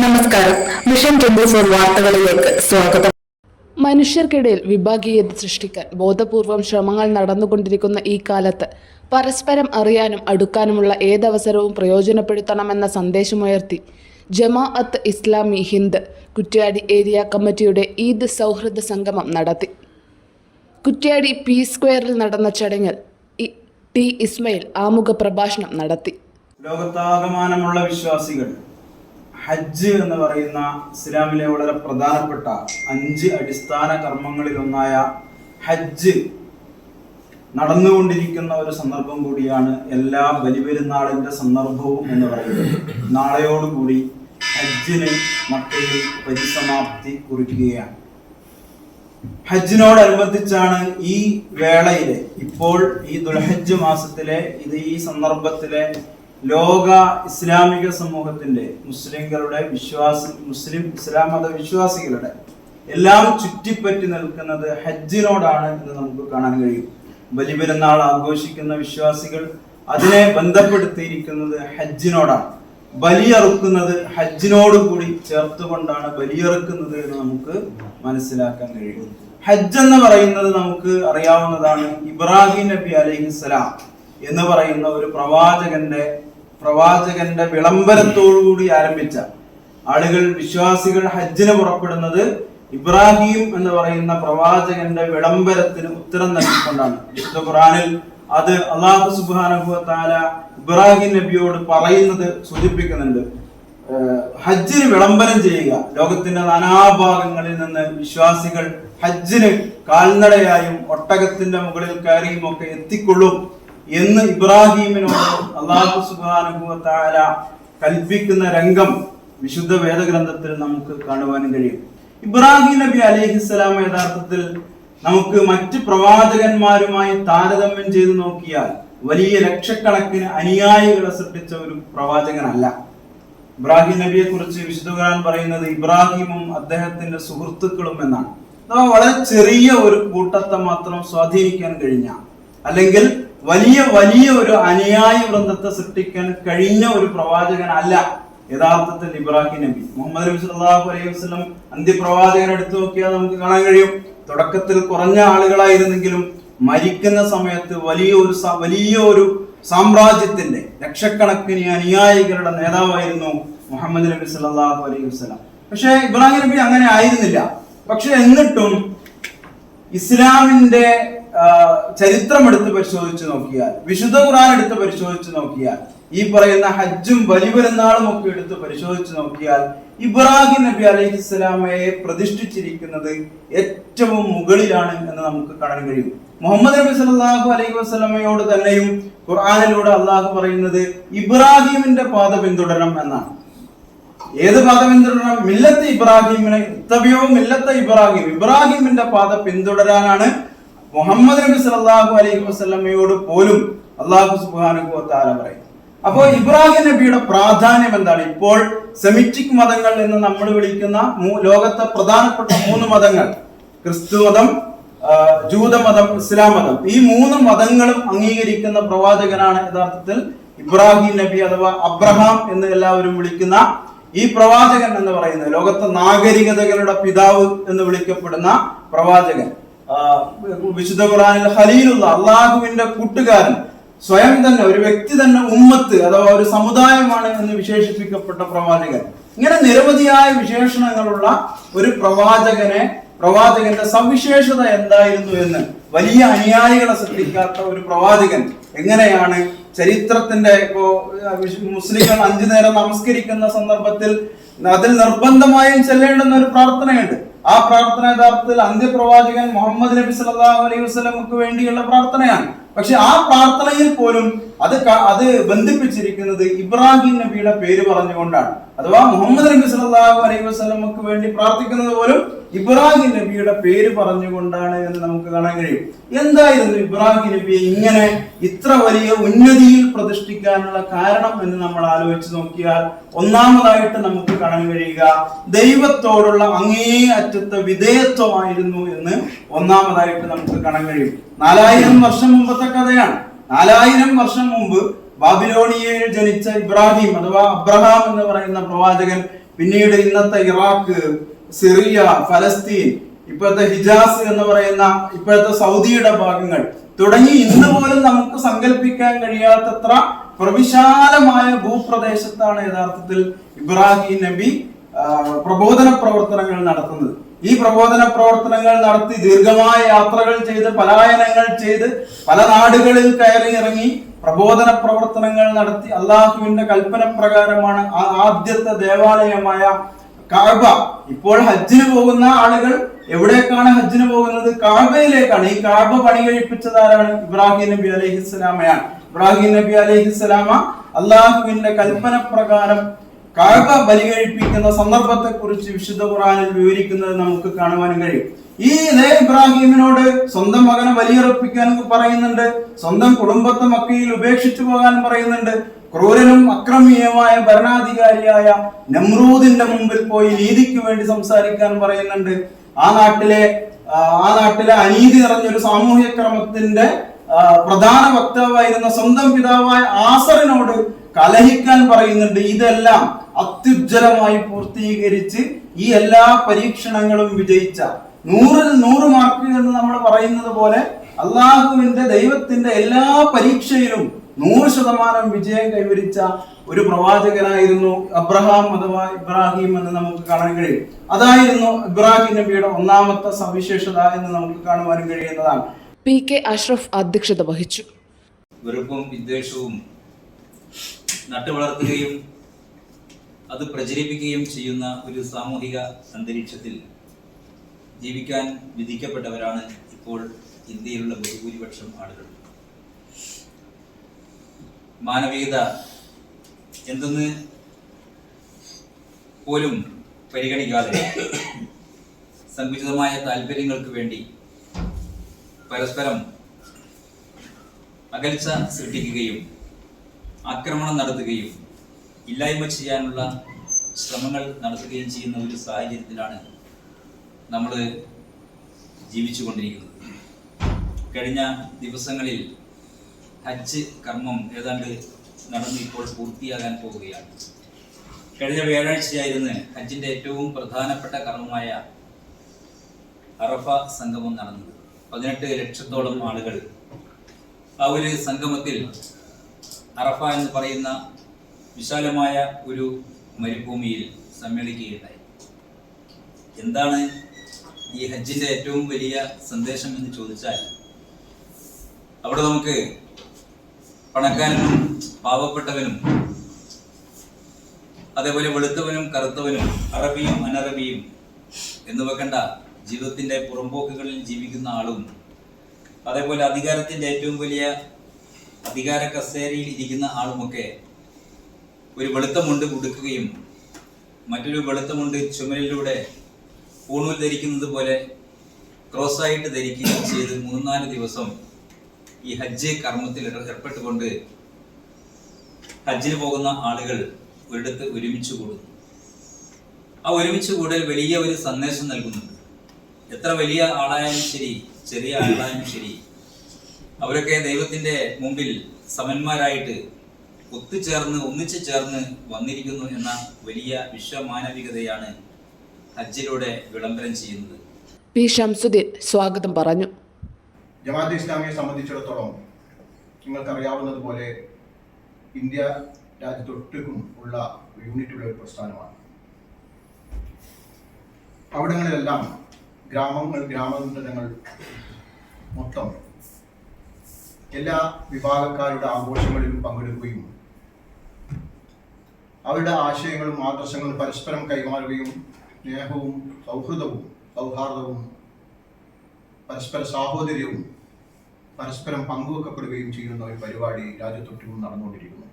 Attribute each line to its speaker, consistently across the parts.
Speaker 1: നമസ്കാരം. Mission twenty four വാർത്തകളിലേക്ക് സ്വാഗതം.
Speaker 2: മനുഷ്യർക്കിടയിൽ വിഭാഗീയത സൃഷ്ടിക്കാൻ ബോധപൂർവം ശ്രമങ്ങൾ നടന്നുകൊണ്ടിരിക്കുന്ന ഈ കാലത്ത് പരസ്പരം അറിയാനും അടുക്കാനുമുള്ള ഏതവസരവും പ്രയോജനപ്പെടുത്തണമെന്ന സന്ദേശമുയർത്തി ജമാഅത്ത് ഇസ്ലാമി ഹിന്ദ് കുറ്റ്യാടി ഏരിയ കമ്മിറ്റിയുടെ ഈദ് സൗഹൃദ സംഗമം നടത്തി. കുറ്റ്യാടി പി സ്ക്വയറിൽ നടന്ന ചടങ്ങിൽ ടി ഇസ്മയിൽ ആമുഖ പ്രഭാഷണം നടത്തി.
Speaker 3: ലോകത്താകമാനമുള്ള വിശ്വാസികൾ ഹജ്ജ് എന്ന് പറയുന്ന ഇസ്ലാമിലെ വളരെ പ്രധാനപ്പെട്ട അഞ്ച് അടിസ്ഥാന കർമ്മങ്ങളിലൊന്നായ ഹജ്ജ് നടന്നുകൊണ്ടിരിക്കുന്ന ഒരു സന്ദർഭം കൂടിയാണ് എല്ലാ ബലിപെരുന്നാളിന്റെ സന്ദർഭവും എന്ന് പറയുന്നത്. നാളെയോടുകൂടി ഹജ്ജിന് മക്കയിൽ പരിസമാപ്തി കുറിക്കുകയാണ്. ഹജ്ജിനോടനുബന്ധിച്ചാണ് ഈ വേളയിലെ ഇപ്പോൾ ഈ ദുൽഹജ്ജ് മാസത്തിലെ ഇത് ഈ സന്ദർഭത്തിലെ ലോക ഇസ്ലാമിക സമൂഹത്തിന്റെ മുസ്ലിങ്ങളുടെ വിശ്വാസ മുസ്ലിം ഇസ്ലാം മത വിശ്വാസികളുടെ എല്ലാം ചുറ്റിപ്പറ്റി നിൽക്കുന്നത് ഹജ്ജിനോടാണ് എന്ന് നമുക്ക് കാണാൻ കഴിയും. ബലിപെരുന്നാൾ ആഘോഷിക്കുന്ന വിശ്വാസികൾ അതിനെ ബന്ധപ്പെടുത്തിയിരിക്കുന്നത് ഹജ്ജിനോടാണ്. ബലിയറുക്കുന്നത് ഹജ്ജിനോട് കൂടി ചേർത്തുകൊണ്ടാണ് ബലിയറുക്കുന്നത് എന്ന് നമുക്ക് മനസ്സിലാക്കാൻ കഴിയും. ഹജ്ജ് എന്ന് പറയുന്നത് നമുക്ക് അറിയാവുന്നതാണ് ഇബ്രാഹിം നബി അലൈഹിസ്സലാം എന്ന് പറയുന്ന ഒരു പ്രവാചകന്റെ പ്രവാചകന്റെ വിളംബരത്തോടുകൂടി ആരംഭിച്ച ആളുകൾ വിശ്വാസികൾ ഹജ്ജിന് പുറപ്പെടുന്നത് ഇബ്രാഹിം എന്ന് പറയുന്ന പ്രവാചകന്റെ വിളംബരത്തിന് ഉത്തരം നൽകിക്കൊണ്ടാണ്. വിശുദ്ധ ഖുറാനിൽ അത് അള്ളാഹു സുബാനഹു ഇബ്രാഹിം നബിയോട് പറയുന്നത് സൂചിപ്പിക്കുന്നുണ്ട്. ഹജ്ജിന് വിളംബരം ചെയ്യുക. ലോകത്തിന്റെ നാനാഭാഗങ്ങളിൽ നിന്ന് വിശ്വാസികൾ ഹജ്ജിന് കാൽനടയായും ഒട്ടകത്തിന്റെ മുകളിൽ കയറിയും ഒക്കെ എത്തിക്കൊള്ളും. എന്ന് ഇബ്രാഹീമിനോട് അള്ളാഹു സുബാനുഭവ താല കൽപ്പിക്കുന്ന രംഗം വിശുദ്ധ വേദഗ്രന്ഥത്തിൽ നമുക്ക് കാണുവാനും കഴിയും. ഇബ്രാഹിം നബി അലിഹിസ്സലാം യഥാർത്ഥത്തിൽ നമുക്ക് മറ്റ് പ്രവാചകന്മാരുമായി താരതമ്യം ചെയ്തു നോക്കിയാൽ വലിയ ലക്ഷക്കണക്കിന് അനുയായികളെ സൃഷ്ടിച്ച ഒരു പ്രവാചകനല്ല. ഇബ്രാഹിം നബിയെ കുറിച്ച് വിശുദ്ധ ഖുർആൻ പറയുന്നത് ഇബ്രാഹിമും അദ്ദേഹത്തിന്റെ സുഹൃത്തുക്കളും എന്നാണ്. വളരെ ചെറിയ ഒരു കൂട്ടത്തെ മാത്രം സ്വാധീനിക്കാൻ കഴിഞ്ഞ അല്ലെങ്കിൽ വലിയ വലിയ ഒരു അനുയായി വൃന്ദത്തെ സൃഷ്ടിക്കാൻ കഴിഞ്ഞ ഒരു പ്രവാചകൻ അല്ല യഥാർത്ഥത്തിൽ ഇബ്രാഹിം നബി. മുഹമ്മദ് നബി സല്ലല്ലാഹു അലൈഹി വസ്ലം അന്ത്യപ്രവാചകൻ എടുത്തു നോക്കിയാൽ നമുക്ക് കാണാൻ കഴിയും. തുടക്കത്തിൽ കുറഞ്ഞ ആളുകളായിരുന്നെങ്കിലും മരിക്കുന്ന സമയത്ത് വലിയ ഒരു വലിയ ഒരു സാമ്രാജ്യത്തിന്റെ ലക്ഷക്കണക്കിന് അനുയായികളുടെ നേതാവായിരുന്നു മുഹമ്മദ് നബി സല്ലല്ലാഹു അലൈഹി വസല്ലം. പക്ഷേ ഇബ്രാഹിം നബി അങ്ങനെ ആയിരുന്നില്ല. പക്ഷെ എന്നിട്ടും ഇസ്ലാമിന്റെ ചരിത്രം എടുത്ത് പരിശോധിച്ച് നോക്കിയാൽ വിശുദ്ധ ഖുർആൻ എടുത്ത് പരിശോധിച്ച് നോക്കിയാൽ ഈ പറയുന്ന ഹജ്ജും ബലിപെരുന്നാളും ഒക്കെ എടുത്ത് പരിശോധിച്ച് നോക്കിയാൽ ഇബ്രാഹിം നബി അലൈഹി സ്വലാമയെ പ്രതിഷ്ഠിച്ചിരിക്കുന്നത് ഏറ്റവും മുകളിലാണ് എന്ന് നമുക്ക് കാണാൻ കഴിയും. മുഹമ്മദ് നബി സല്ലല്ലാഹു അലൈഹി വസ്ലമയോട് തന്നെയും ഖുർആാനിലൂടെ അള്ളാഹു പറയുന്നത് ഇബ്രാഹിമിന്റെ പാത പിന്തുടരണം എന്നാണ്. ഏത് പാത പിന്തുടരണം? മില്ലത്ത് ഇബ്രാഹിമിനെ ഇത്തവ്യവും മില്ലത്ത് ഇബ്രാഹിം. ഇബ്രാഹിമിന്റെ പാത പിന്തുടരാനാണ് മുഹമ്മദ് നബി സല്ലല്ലാഹു അലൈഹി വസല്ലമയോട് പോലും അള്ളാഹു സുബ്ഹാനഹു പറയും. അപ്പോൾ ഇബ്രാഹിം നബിയുടെ പ്രാധാന്യം എന്താണ്? ഇപ്പോൾ സെമിറ്റിക് മതങ്ങൾ എന്ന് നമ്മൾ വിളിക്കുന്ന ലോകത്തെ പ്രധാനപ്പെട്ട മൂന്ന് മതങ്ങൾ. ക്രിസ്തു മതം ജൂതമതം ഇസ്ലാം മതം. ഈ മൂന്ന് മതങ്ങളും അംഗീകരിക്കുന്ന പ്രവാചകനാണ് യഥാർത്ഥത്തിൽ ഇബ്രാഹിം നബി അഥവാ അബ്രഹാം എന്ന് എല്ലാവരും വിളിക്കുന്ന ഈ പ്രവാചകൻ എന്ന് പറയുന്നത് ലോകത്തെ നാഗരികതകളുടെ പിതാവ് എന്ന് വിളിക്കപ്പെടുന്ന പ്രവാചകൻ. വിശുദ്ധ ഖുറാനിൽ ഖലീലുള്ള അള്ളാഹുവിന്റെ കൂട്ടുകാരൻ സ്വയം തന്നെ ഒരു വ്യക്തി തന്നെ ഉമ്മത്ത് അഥവാ ഒരു സമുദായമാണ് എന്ന് വിശേഷിപ്പിക്കപ്പെട്ട പ്രവാചകൻ. ഇങ്ങനെ നിരവധിയായ വിശേഷണങ്ങളുള്ള ഒരു പ്രവാചകനെ പ്രവാചകന്റെ സവിശേഷത എന്തായിരുന്നു എന്ന് വലിയ അനുയായികളെ സൃഷ്ടിക്കാത്ത ഒരു പ്രവാചകൻ എങ്ങനെയാണ് ചരിത്രത്തിന്റെ ഇപ്പോ മുസ്ലിങ്ങൾ അഞ്ചു നേരം നമസ്കരിക്കുന്ന സന്ദർഭത്തിൽ അതിൽ നിർബന്ധമായും ചെല്ലേണ്ടുന്ന ഒരു പ്രാർത്ഥനയുണ്ട്. ആ പ്രാർത്ഥന യഥാർത്ഥത്തിൽ അന്ത്യപ്രവാചകൻ മുഹമ്മദ് നബി സല്ലല്ലാഹു അലൈഹി വസല്ലമക്ക് വേണ്ടിയുള്ള പ്രാർത്ഥനയാണ്. പക്ഷെ ആ പ്രാർത്ഥനയിൽ പോലും അത് അത് ബന്ധിപ്പിച്ചിരിക്കുന്നത് ഇബ്രാഹിം നബിയുടെ പേര് പറഞ്ഞുകൊണ്ടാണ്. അഥവാ മുഹമ്മദ് നബി സല്ലല്ലാഹു അലൈഹി വസല്ലമക്ക് വേണ്ടി പ്രാർത്ഥിക്കുന്നത് പോലും ഇബ്രാഹിം നബിയുടെ പേര് പറഞ്ഞുകൊണ്ടാണ് എന്ന് നമുക്ക് കാണാൻ കഴിയും. എന്തായിരുന്നു ഇബ്രാഹിം നബിയെ ഇങ്ങനെ ഇത്ര വലിയ ഉന്നതിയിൽ പ്രതിഷ്ഠിക്കാനുള്ള കാരണം എന്ന് നമ്മൾ ആലോചിച്ച് നോക്കിയാൽ ഒന്നാമതായിട്ട് നമുക്ക് കാണാൻ കഴിയുക ദൈവത്തോടുള്ള അങ്ങേ അറ്റത്തെ വിധേയത്വമായിരുന്നു എന്ന് ഒന്നാമതായിട്ട് നമുക്ക് കാണാൻ കഴിയും. നാലായിരം വർഷം മുമ്പത്തെ കഥയാണ്. നാലായിരം വർഷം മുമ്പ് ബാബിലോണിയയിൽ ജനിച്ച ഇബ്രാഹിം അഥവാ അബ്രഹാം എന്ന് പറയുന്ന പ്രവാചകൻ പിന്നീട് ഇന്നത്തെ ഇറാഖ് സിറിയ ഫലസ്തീൻ ഇപ്പോഴത്തെ ഹിജാസ് എന്ന് പറയുന്ന ഇപ്പോഴത്തെ സൗദിയുടെ ഭാഗങ്ങൾ തുടങ്ങി ഇന്ന് പോലും നമുക്ക് സങ്കല്പിക്കാൻ കഴിയാത്തത്ര പ്രവിശാലമായ ഭൂപ്രദേശത്താണ് യഥാർത്ഥത്തിൽ ഇബ്രാഹിം നബി പ്രബോധന പ്രവർത്തനങ്ങൾ നടത്തുന്നത്. ഈ പ്രബോധന പ്രവർത്തനങ്ങൾ നടത്തി ദീർഘമായ യാത്രകൾ ചെയ്ത് പലായനങ്ങൾ ചെയ്ത് പല നാടുകളിൽ കയറി ഇറങ്ങി പ്രബോധന പ്രവർത്തനങ്ങൾ നടത്തി. അള്ളാഹുവിന്റെ കൽപ്പന പ്രകാരമാണ് ആ- ആദ്യത്തെ ദേവാലയമായ കാഴ്ബ ഇപ്പോൾ ഹജ്ജിന് പോകുന്ന ആളുകൾ എവിടേക്കാണ് ഹജ്ജിന് പോകുന്നത്? കാബയിലേക്കാണ്. ഈ കാബ പണി കഴിപ്പിച്ചത് ആരാണ്? ഇബ്രാഹിം നബി അലൈഹിസ്സലാമയാണ് ഇബ്രാഹിം നബി അലൈഹിസ്സലാമ അള്ളാഹുവിന്റെ കൽപ്പന പ്രകാരം കാബ ബലി കഴിപ്പിക്കുന്ന സന്ദർഭത്തെ കുറിച്ച് വിശുദ്ധ ഖുറാനിൽ വിവരിക്കുന്നത് നമുക്ക് കാണുവാൻ കഴിയും. ഈ ഇതേ ഇബ്രാഹിമിനോട് സ്വന്തം മകനെ ബലിയർപ്പിക്കാൻ പറയുന്നുണ്ട്. സ്വന്തം കുടുംബത്തെ മക്കയിൽ ഉപേക്ഷിച്ചു പോകാൻ പറയുന്നുണ്ട്. ക്രൂരനും അക്രമീയമായ ഭരണാധികാരിയായ നമ്രൂദിന്റെ മുമ്പിൽ പോയി നീതിക്ക് വേണ്ടി സംസാരിക്കാൻ പറയുന്നുണ്ട്. ആ നാട്ടിലെ ആ, നാട്ടിലെ അനീതി നിറഞ്ഞൊരു സാമൂഹ്യ ക്രമത്തിന്റെ പ്രധാന വക്താവായിരുന്ന സ്വന്തം പിതാവായ ആസറിനോട് കലഹിക്കാൻ പറയുന്നുണ്ട്. ഇതെല്ലാം അത്യുജ്വലമായി പൂർത്തീകരിച്ച് ഈ എല്ലാ പരീക്ഷണങ്ങളും വിജയിച്ച നൂറിൽ നൂറ് മാർക്ക് എന്ന് നമ്മൾ പറയുന്നത് പോലെ അള്ളാഹുവിന്റെ ദൈവത്തിന്റെ എല്ലാ പരീക്ഷയിലും നൂറ് ശതമാനം വിജയം കൈവരിച്ച ഒരു പ്രവാചകനായിരുന്നു അബ്രഹാം അഥവാ ഇബ്രാഹിം എന്ന് നമുക്ക് കാണാൻ കഴിയും. അതായിരുന്നു ഇബ്രാഹിം നബിയുടെ ഒന്നാമത്തെ സവിശേഷത എന്ന് നമുക്ക് കാണുവാനും കഴിയുന്നതാണ്.
Speaker 2: പി കെ അഷ്റഫ് അധ്യക്ഷത വഹിച്ചു.
Speaker 4: വെറുപ്പും വിദ്വേഷവും നട്ടുവളർത്തുകയും അത് പ്രചരിപ്പിക്കുകയും ചെയ്യുന്ന ഒരു സാമൂഹിക അന്തരീക്ഷത്തിൽ ജീവിക്കാൻ വിധിക്കപ്പെട്ടവരാണ് ഇപ്പോൾ ഇന്ത്യയിലുള്ള ബഹുഭൂരിപക്ഷം ആളുകൾ. മാനവികത എന്തെന്ന് പോലും പരിഗണിക്കാതെ സങ്കുചിതമായ താല്പര്യങ്ങൾക്ക് വേണ്ടി പരസ്പരം അകൽച്ച സൃഷ്ടിക്കുകയും ആക്രമണം നടത്തുകയും ഇല്ലായ്മ ചെയ്യാനുള്ള ശ്രമങ്ങൾ നടത്തുകയും ചെയ്യുന്ന ഒരു സാഹചര്യത്തിലാണ് നമ്മൾ ജീവിച്ചു കൊണ്ടിരിക്കുന്നത് കഴിഞ്ഞ ദിവസങ്ങളിൽ ഹജ്ജ് കർമ്മം ഏതാണ്ട് നടന്ന് ഇപ്പോൾ പൂർത്തിയാകാൻ പോവുകയാണ്. കഴിഞ്ഞ വ്യാഴാഴ്ചയായിരുന്നു ഹജ്ജിന്റെ ഏറ്റവും പ്രധാനപ്പെട്ട കർമ്മമായ അറഫ സംഗമം നടന്നത്. പതിനെട്ട് ലക്ഷത്തോളം ആളുകൾ ആ ഒരു സംഗമത്തിൽ അറഫ എന്ന് പറയുന്ന വിശാലമായ ഒരു മരുഭൂമിയിൽ സമ്മേളിക്കുകയുണ്ടായി. എന്താണ് ഈ ഹജ്ജിന്റെ ഏറ്റവും വലിയ സന്ദേശം എന്ന് ചോദിച്ചാൽ അവിടെ നമുക്ക് പണക്കാരനും പാവപ്പെട്ടവനും അതേപോലെ വെളുത്തവനും കറുത്തവനും അറബിയും അനറബിയും എന്ന് വെക്കേണ്ട ജീവിതത്തിന്റെ പുറംപോക്കുകളിൽ ജീവിക്കുന്ന ആളും അതേപോലെ അധികാരത്തിന്റെ ഏറ്റവും വലിയ അധികാര കസേരയിൽ ഇരിക്കുന്ന ആളുമൊക്കെ ഒരു വെളുത്ത മുണ്ട് കൊടുക്കുകയും മറ്റൊരു വെളുത്ത മുണ്ട് ചുമലിലൂടെ പൂണൂൽ ധരിക്കുന്നത് പോലെ ക്രോസായിട്ട് ധരിക്കുകയും ചെയ്ത് മൂന്നാൽ ദിവസം ഈ ഹജ്ജ് കർമ്മത്തിൽ ഏർ- ഏർപ്പെട്ടുകൊണ്ട് ഹജ്ജിന് പോകുന്ന ആളുകൾ ഒരിടത്ത് ഒരുമിച്ച് കൂടുന്നു. ആ ഒരുമിച്ച് കൂടൽ വലിയ ഒരു സന്ദേശം നൽകുന്നുണ്ട്. എത്ര വലിയ ആളായാലും ശരി ചെറിയ ആളായാലും ശരി അവരൊക്കെ ദൈവത്തിന്റെ മുമ്പിൽ സമന്മാരായിട്ട് ഒത്തുചേർന്ന് ഒന്നിച്ചു ചേർന്ന് വന്നിരിക്കുന്നു എന്ന വലിയ വിശ്വമാനവികതയാണ് ഹജ്ജിലൂടെ വിളംബരം ചെയ്യുന്നത്.
Speaker 2: പി. ഷംസുദ്ദീൻ സ്വാഗതം പറഞ്ഞു.
Speaker 5: ജമാഅത്തെ ഇസ്ലാമിയെ സംബന്ധിച്ചിടത്തോളം നിങ്ങൾക്കറിയാവുന്നതുപോലെ ഇന്ത്യ രാജ്യത്തൊട്ടുക്കും ഉള്ള യൂണിറ്റുള്ള ഒരു പ്രസ്ഥാനമാണ്. അവിടങ്ങളിലെല്ലാം ഗ്രാമങ്ങൾ ഗ്രാമതന്ത്രങ്ങൾ മൊത്തം എല്ലാ വിഭാഗക്കാരുടെ ആഘോഷങ്ങളിലും പങ്കെടുക്കുകയും അവരുടെ ആശയങ്ങളും ആദർശങ്ങളും പരസ്പരം കൈമാറുകയും സ്നേഹവും സൗഹൃദവും സൗഹാർദ്ദവും പരസ്പര സാഹോദര്യവും പരസ്പരം പങ്കുവെക്കപ്പെടുകയും ചെയ്യുന്ന ഒരു പരിപാടി രാജ്യത്തൊട്ടും നടന്നുകൊണ്ടിരിക്കുന്നു.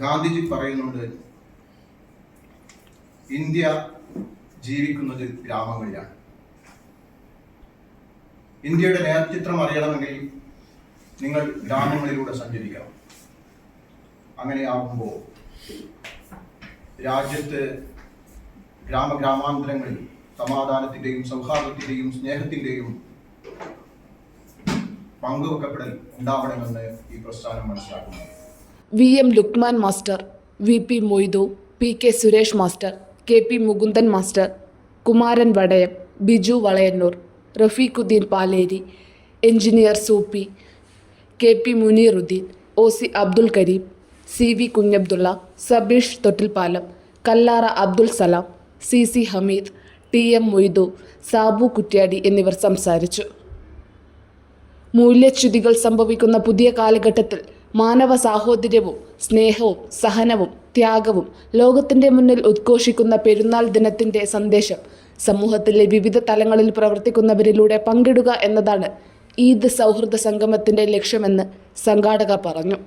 Speaker 5: ഗാന്ധിജി പറയുന്നുണ്ട് ഇന്ത്യ ജീവിക്കുന്നത് ഗ്രാമങ്ങളിലാണ്. ഇന്ത്യയുടെ നേർചിത്രം അറിയണമെങ്കിൽ നിങ്ങൾ ഗ്രാമങ്ങളിലൂടെ സഞ്ചരിക്കണം. അങ്ങനെയാകുമ്പോൾ രാജ്യത്ത് ഗ്രാമഗ്രാമാന്തരങ്ങളിൽ സമാധാനത്തിന്റെയും സൗഹാർദ്ദത്തിന്റെയും സ്നേഹത്തിന്റെയും പങ്കുവെക്കപ്പെടൽ ഉണ്ടാവണമെന്ന് ഈ പ്രസ്ഥാനം മനസ്സിലാക്കുന്നു.
Speaker 2: V M Lukman master V P Moidu P K Suresh master K P Mukundan master Kumaran Vadayam Biju Valayannur Rafeequddeen Paleri engineer Soopi K P Muneeruddeen O C Abdul Kareem C V Kunhabdulla Sabeesh Thottilpalam Kallara Abdul Salam C C Hameed T M Moidu Sabu Kuttiadi എന്നിവർ സംസാരിച്ചു. മൂല്യച്യുതികൾ സംഭവിക്കുന്ന പുതിയ കാലഘട്ടത്തിൽ മാനവ സാഹോദര്യവും സ്നേഹവും സഹനവും ത്യാഗവും ലോകത്തിന്റെ മുന്നിൽ ഉദ്ഘോഷിക്കുന്ന പെരുന്നാൾ ദിനത്തിന്റെ സന്ദേശം സമൂഹത്തിലെ വിവിധ തലങ്ങളിൽ പ്രവർത്തിക്കുന്നവരിലൂടെ പങ്കിടുക എന്നതാണ് ഈദ് സൗഹൃദ സംഗമത്തിന്റെ ലക്ഷ്യമെന്ന് സംഘാടകർ പറഞ്ഞു.